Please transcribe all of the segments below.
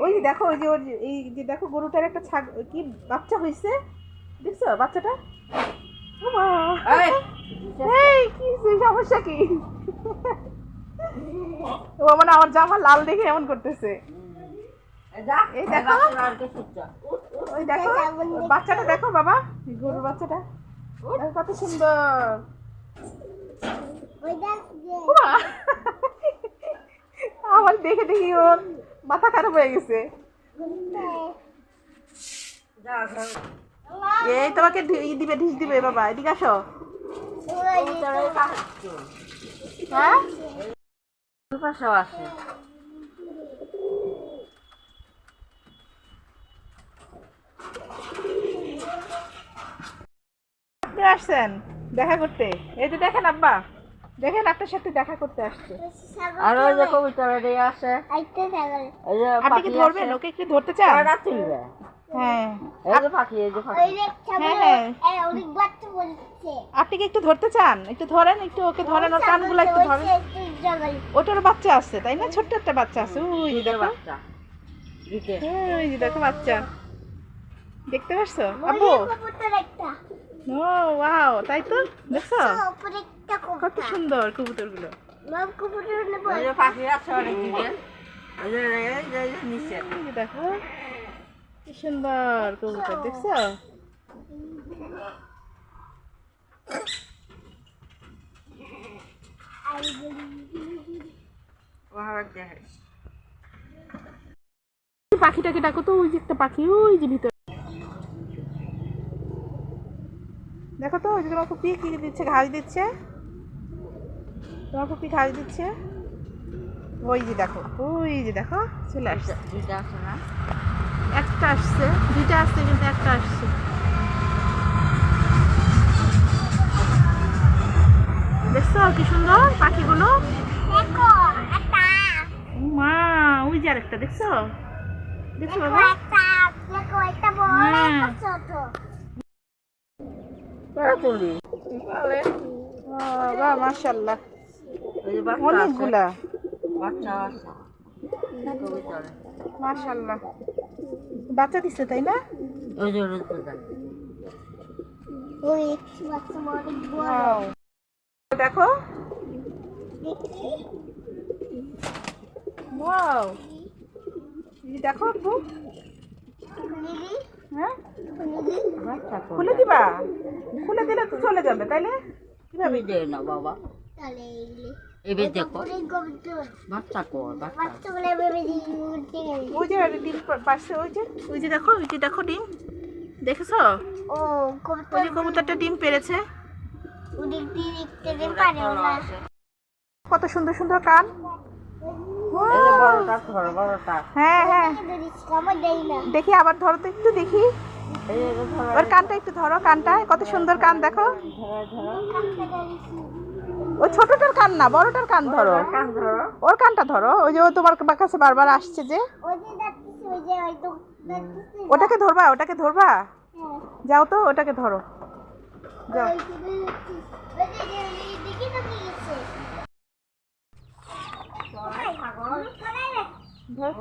ওই দেখো ওই যে ওর যে- এই যে দেখো গরুটার একটা ছাগ কি বাচ্চা হয়েছে দেখছ বাচ্চাটা? এই। কি? সমস্যা কি? ও মানে আমার জামা লাল দেখে এমন করতেছে। এই দেখো। ওই দেখো বাচ্চাটা দেখো বাবা গরুর বাচ্চাটা। কত সুন্দর। আমার দেখে দেখি ওর। মাথা খারাপ হয়ে গেছে। এই তোমাকে দিবে ঢিস দিবে বাবা এদিকে আসো। হ্যাঁ? আসছেন দেখা করতে। এই যে দেখেন আব্বা। দেখেন আপনার সাথে দেখা করতে আসছে। আর ওই যে কবুতর আছে এই যে আপনি কি ধরবেন? ওকে একটু ধরতে চান? ওরা তুলবে। হ্যাঁ। এই যে পাখি এই যে পাখি। হ্যাঁ হ্যাঁ। আপনি কি একটু ধরতে চান? একটু ধরেন একটু ওকে ধরেন ওর কানগুলো একটু ধরেন। ওটার বাচ্চা আছে তাই না? ছোট্ট একটা বাচ্চা আছে। ওই যে দেখো। বাচ্চা। ওই যে দেখো বাচ্চা। দেখতে পাচ্ছো আব্বু? ও ওয়াও তাই তো? দেখছ? কত সুন্দর কবুতরগুলো। ওই পাখি আছে অনেক দিকে ওই যে এই যে- এই যে নিচে। এই যে দেখো কি সুন্দর কবুতর দেখছ? পাখিটাকে ডাকো তো ওই যে একটা পাখি ওই যে ভিতরে। দেখো তো ওই যে তোমার কি দিচ্ছে ঘাস দিচ্ছে। তোমার পুপি ঘাস দিচ্ছে? ওই যে দেখো ওই যে দেখো চলে আসছে। দুইটা আছে না? একটা আসছে দুইটা আসছে কিন্তু একটা আসছে। দেখছ কি সুন্দর পাখিগুলো? মা ওই যে আরেকটা দেখছ? দেখছ বাবা। তুলি বাবা অনেকগুলা। মাশাল্লাহ বাচ্চা দিচ্ছে তাই না. দেখো। ওয়াও। দেখো আপু হ্যাঁ? খুলে দিবা? খুলে দিলে তো চলে যাবে তাইলে? কীভাবে আমি দে না বাবা এবার দেখো। বাচ্চা কর বাচ্চা। ওই যে ডিম। পাশে ওই যে ওই যে দেখো ওই যে দেখো ডিম। দেখেছ? ওই যে কবুতরটা ডিম পেরেছে। কত সুন্দর সুন্দর কান। হ্যাঁ হ্যাঁ। দেখি আবার ধরো তো একটু দেখি। ওর কানটা একটু ধরো কানটা। কত সুন্দর কান দেখো। ধরো ধরো ও ছোটটার কান না বড়টার কান ধরো। ওর কানটা ধরো। ওই যে ও তোমার কাছে বারবার আসছে যে। ওটাকে ধরবা ওটাকে ধরবা? যাও তো ওটাকে ধরো। যাও। ধরো।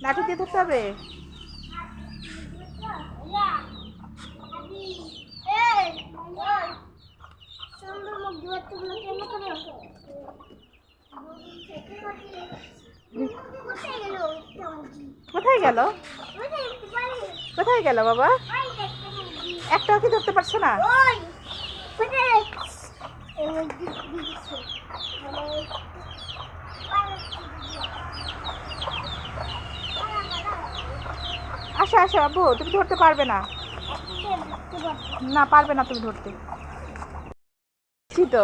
লাঠি দিয়ে ধরতে হবে কোথায় গেল কোথায় গেল বাবা একটাও কি ধরতে পারছ না আসো আসো আব্বু তুমি ধরতে পারবে না। না পারবে না তুমি ধরতে। তো।